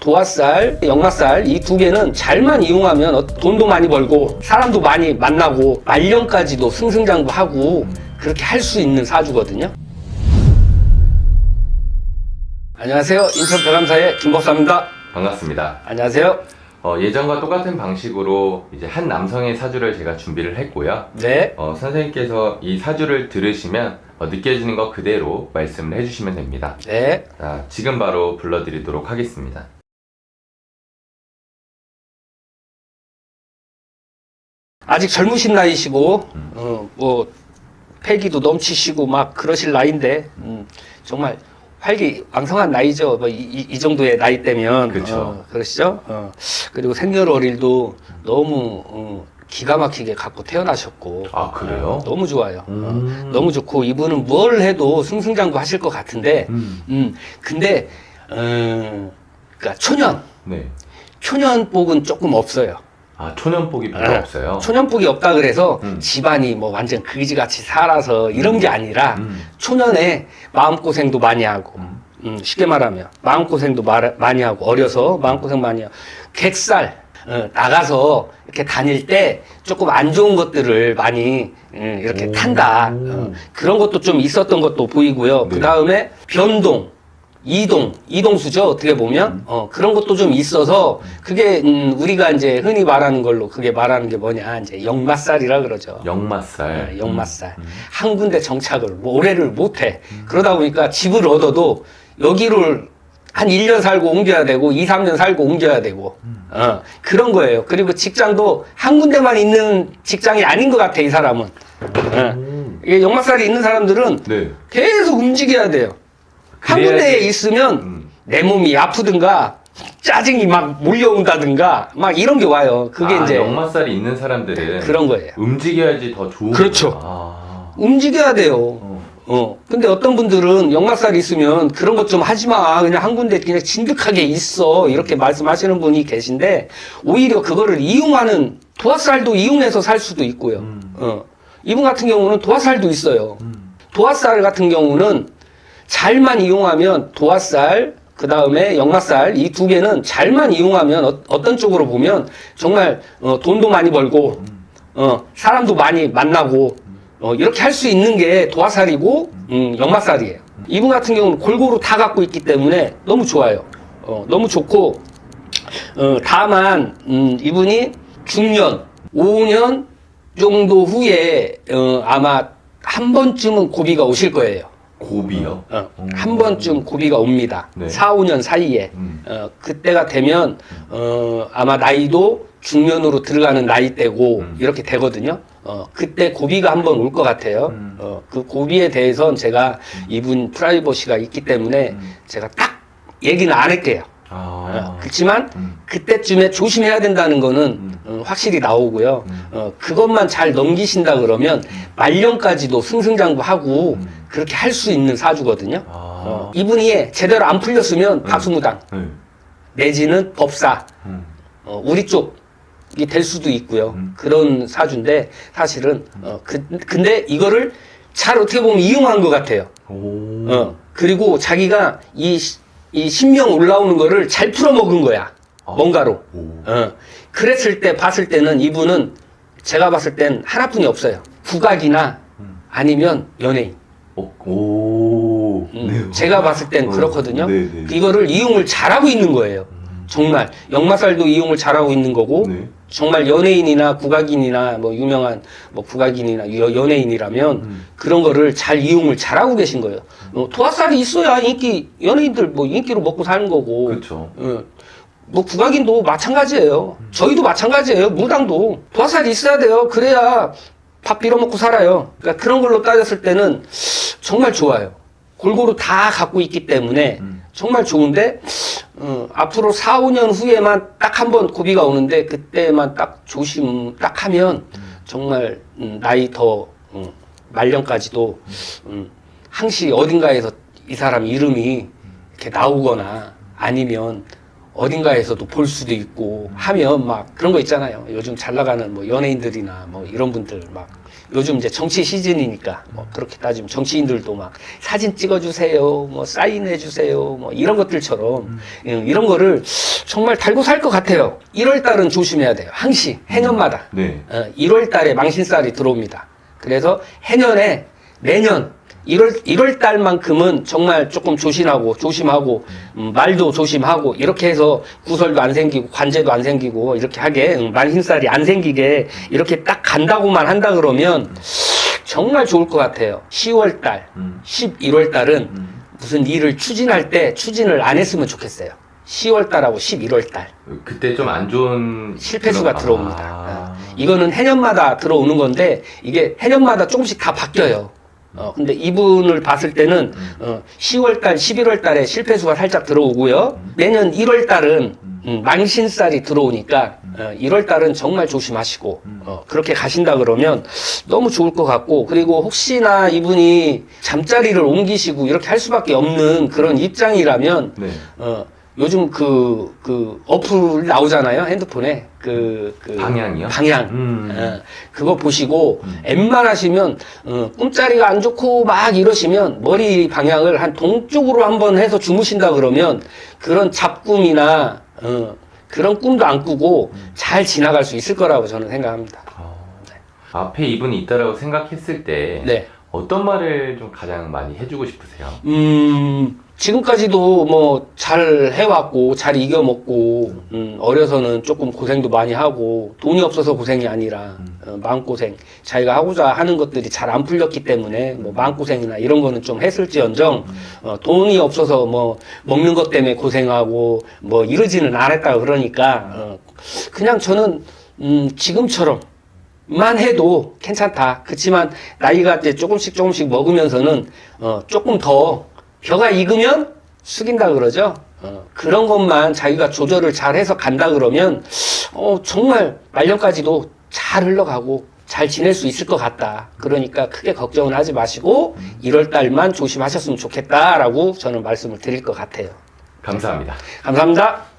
도화살, 역마살 이 두 개는 잘만 이용하면 어- 돈도 많이 벌고 사람도 많이 만나고 말년까지도 승승장구하고 그렇게 할 수 있는 사주거든요. 안녕하세요. 인천 배감사의 김법사입니다. 반갑습니다. 안녕하세요. 어, 예전과 똑같은 방식으로 이제 한 남성의 사주를 제가 준비를 했고요. 네. 어, 선생님께서 이 사주를 들으시면 어, 느껴지는 것 그대로 말씀을 해주시면 됩니다. 네. 자, 지금 바로 불러드리도록 하겠습니다. 아직 젊으신 나이시고 어, 뭐 패기도 넘치시고 막 그러실 나이인데 음, 정말 활기 왕성한 나이죠. 뭐 이, 이 정도의 나이 때면 그쵸. 어, 그러시죠. 어, 그리고 생년월일도 너무 어, 기가 막히게 갖고 태어나셨고 아, 그래요? 어, 너무 좋아요. 음. 어, 너무 좋고 이분은 뭘 해도 승승장구 하실 것 같은데 음. 음, 근데 어, 그러니까 초년 네. 초년복은 조금 없어요. 아, 초년복이 별로 네. 없어요. 초년복이 없다 그래서 음. 집안이 뭐 완전 그지같이 살아서 이런 게 아니라 음. 초년에 마음고생도 많이 하고 음. 음, 쉽게 말하면 마음고생도 마- 많이 하고 어려서 마음고생 많이 하고 객살 어, 나가서 이렇게 다닐 때 조금 안 좋은 것들을 많이 음, 이렇게 오. 탄다 어, 그런 것도 좀 있었던 것도 보이고요 네. 그 다음에 변동 이동, 이동수죠. 어떻게 보면 어, 그런 것도 좀 있어서 그게 음, 우리가 이제 흔히 말하는 걸로 그게 말하는 게 뭐냐 이제 역마살이라 그러죠. 역마살. 네, 역마살. 음. 한 군데 정착을 뭐 오래를 못 해. 그러다 보니까 집을 얻어도 여기를 한 1년 살고 옮겨야 되고 2, 3년 살고 옮겨야 되고 어, 그런 거예요. 그리고 직장도 한 군데만 있는 직장이 아닌 것 같아 이 사람은. 어. 음. 이게 역마살이 있는 사람들은 네. 계속 움직여야 돼요. 한 군데에 있으면 음. 내 몸이 아프든가 짜증이 막 몰려온다든가 막 이런 게 와요. 그게 아, 이제 역마살이 있는 사람들은 그런 거예요. 움직여야지 더 좋은 그렇죠. 거구나. 아. 움직여야 돼요. 어. 어. 근데 어떤 분들은 역마살이 있으면 그런 것 좀 하지 마. 그냥 한 군데 그냥 진득하게 있어. 이렇게 말씀하시는 분이 계신데 오히려 그거를 이용하는 도화살도 이용해서 살 수도 있고요. 음. 어. 이분 같은 경우는 도화살도 있어요. 음. 도화살 같은 경우는 잘만 이용하면 도화살 그 다음에 역마살 이 두 개는 잘만 이용하면 어, 떤 쪽으로 보면 정말 어, 돈도 많이 벌고 어, 사람도 많이 만나고 어, 이렇게 할 수 있는 게 도화살이고 음, 역마살이에요. 이분 같은 경우는 골고루 다 갖고 있기 때문에 너무 좋아요. 어, 너무 좋고 어, 다만 음, 이분이 중년 5년 정도 후에 어, 아마 한 번쯤은 고비가 오실 거예요. 고비요. 어, 한 번쯤 고비가 옵니다. 네. 4, 5년 사이에. 음. 어, 그때가 되면, 어, 아마 나이도 중년으로 들어가는 나이대고, 음. 이렇게 되거든요. 어, 그때 고비가 한번 올 것 같아요. 음. 어, 그 고비에 대해서는 제가 이분 프라이버시가 있기 때문에 음. 제가 딱 얘기는 안 할게요. 아. 어, 그렇지만 음. 그때쯤에 조심해야 된다는 거는 음. 어, 확실히 나오고요. 음. 어, 그것만 잘 넘기신다 그러면 말년까지도 승승장구하고 음. 그렇게 할 수 있는 사주거든요. 아. 어, 이분이 제대로 안 풀렸으면 박수무당 네. 내지는 법사 음. 어, 우리 쪽이 될 수도 있고요. 음. 그런 사주인데 사실은 어, 그, 근데 이거를 잘 어떻게 보면 이용한 것 같아요. 오. 어, 그리고 자기가 이, 시- 이 신명 올라오는 거를 잘 풀어먹은 거야. 아. 뭔가로. 오. 어, 그랬을 때 봤을 때는 이분은 제가 봤을 땐 하나뿐이 없어요. 국악이나 음. 아니면 연예인. 어, 오. 음, 제가 봤을 땐 어, 그렇거든요. 네, 네. 이거를 이용을 잘하고 있는 거예요. 음. 정말 역마살도 이용을 잘하고 있는 거고 네. 정말 연예인이나 국악인이나 뭐 유명한 뭐 국악인이나 여- 연예인이라면 음. 그런 거를 잘 이용을 잘하고 계신 거예요. 어, 도화살이 있어야 인기 연예인들 뭐 인기로 먹고 사는 거고 그렇죠. 어, 뭐 국악인도 마찬가지예요. 저희도 마찬가지예요. 무당도 도화살이 있어야 돼요. 그래야 밥 빌어먹고 살아요. 그러니까 그런 걸로 따졌을 때는 정말 좋아요. 골고루 다 갖고 있기 때문에 음. 정말 좋은데 어, 앞으로 4, 5년 후에만 딱 한 번 고비가 오는데 그때만 딱 조심 딱 하면 정말 음, 나이 더 음, 말년까지도 음, 항시 어딘가에서 이 사람 이름이 이렇게 나오거나 아니면 어딘가에서도 볼 수도 있고 하면 막 그런 거 있잖아요. 요즘 잘 나가는 뭐 연예인들이나 뭐 이런 분들 막 요즘 이제 정치 시즌이니까 뭐 그렇게 따지면 정치인들도 막 사진 찍어주세요, 뭐 사인해주세요, 뭐 이런 것들처럼 음, 이런 거를 정말 달고 살 것 같아요. 1월 달은 조심해야 돼요. 항시 해년마다 네. 어, 1월 달에 망신살이 들어옵니다. 그래서 해년에 내년 1월 1월 달만큼은 정말 조금 조심하고 조심하고 음, 말도 조심하고 이렇게 해서 구설도 안 생기고 관제도 안 생기고 이렇게 하게 음, 만신살이 안 생기게 이렇게 딱 간다고만 한다 그러면 정말 좋을 것 같아요. 10월 달, 음. 11월 달은 음. 무슨 일을 추진할 때 추진을 안 했으면 좋겠어요. 10월 달하고 11월 달. 그때 좀 안 좋은 실패수가 그런- 들어 옵니다. 아. 어, 이거는 해년마다 들어오는 건데 이게 해년마다 조금씩 다 바뀌어요. 어, 근데 이분을 봤을 때는 어, 10월 달, 11월 달에 실패수가 살짝 들어오고요. 내년 1월 달은 음, 망신살이 들어오니까 어, 1월 달은 정말 조심하시고 어, 그렇게 가신다 그러면 너무 좋을 것 같고 그리고 혹시나 이분이 잠자리를 옮기시고 이렇게 할 수밖에 없는 그런 입장이라면 네. 어, 요즘 그, 그, 어플 나오잖아요. 핸드폰에. 그, 그. 방향이요? 방향. 음. 어, 그거 보시고, 웬만하시면, 어, 꿈자리가 안 좋고 막 이러시면, 머리 방향을 한 동쪽으로 한번 해서 주무신다 그러면, 그런 잡꿈이나, 어, 그런 꿈도 안 꾸고, 잘 지나갈 수 있을 거라고 저는 생각합니다. 어. 앞에 이분이 있다라고 생각했을 때 네. 어떤 말을 좀 가장 많이 해주고 싶으세요? 음, 지금까지도 뭐 잘 해왔고, 잘 이겨먹고, 음, 어려서는 조금 고생도 많이 하고, 돈이 없어서 고생이 아니라, 어, 마음고생, 자기가 하고자 하는 것들이 잘 안 풀렸기 때문에, 뭐, 마음고생이나 이런 거는 좀 했을지언정, 어, 돈이 없어서 뭐, 먹는 것 때문에 고생하고, 뭐, 이러지는 않았다 그러니까, 어, 그냥 저는, 음, 지금처럼, 만 해도 괜찮다. 그렇지만 나이가 이제 조금씩 조금씩 먹으면서는 어, 조금 더 벼가 익으면 숙인다 그러죠. 어, 그런 것만 자기가 조절을 잘 해서 간다 그러면 어, 정말 말년까지도 잘 흘러가고 잘 지낼 수 있을 것 같다. 그러니까 크게 걱정은 하지 마시고 1월 달만 조심하셨으면 좋겠다라고 저는 말씀을 드릴 것 같아요. 감사합니다. 감사합니다.